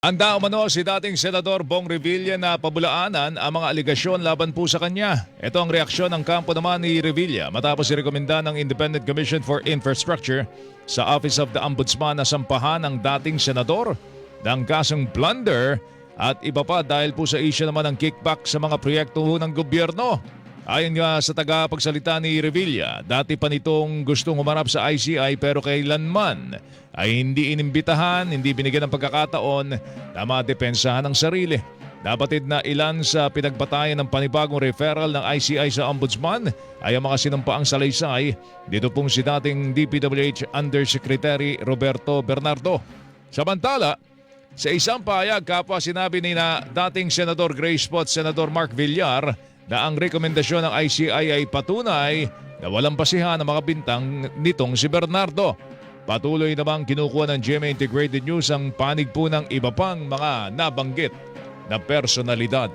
Anda umano si dating Senador Bong Revilla na pabulaanan ang mga aligasyon laban po sa kanya. Ito ang reaksyon ng kampo naman ni Revilla matapos irekomenda ng Independent Commission for Infrastructure sa Office of the Ombudsman na sampahan ng dating senador ng kasong plunder at iba pa dahil po sa isyu naman ng kickback sa mga proyekto ng gobyerno. Ayon nga sa tagapagsalita ni Revilla, dati pa nitong gustong humarap sa ICI pero kailanman ay hindi inimbitahan, hindi binigyan ng pagkakataon na madepensahan ang sarili. Napatid na ilan sa pinagbatayan ng panibagong referral ng ICI sa Ombudsman ay ang mga sinumpaang salaysay. Dito pong si dating DPWH Undersecretary Roberto Bernardo. Samantala, sa isang payag kapwa sinabi ni na dating Senador Grace Pot, Senador Mark Villar na ang rekomendasyon ng ICI ay patunay na walang basihan ang mga bintang nitong si Bernardo. Patuloy namang kinukuha ng GMA Integrated News ang panig po ng iba pang mga nabanggit na personalidad.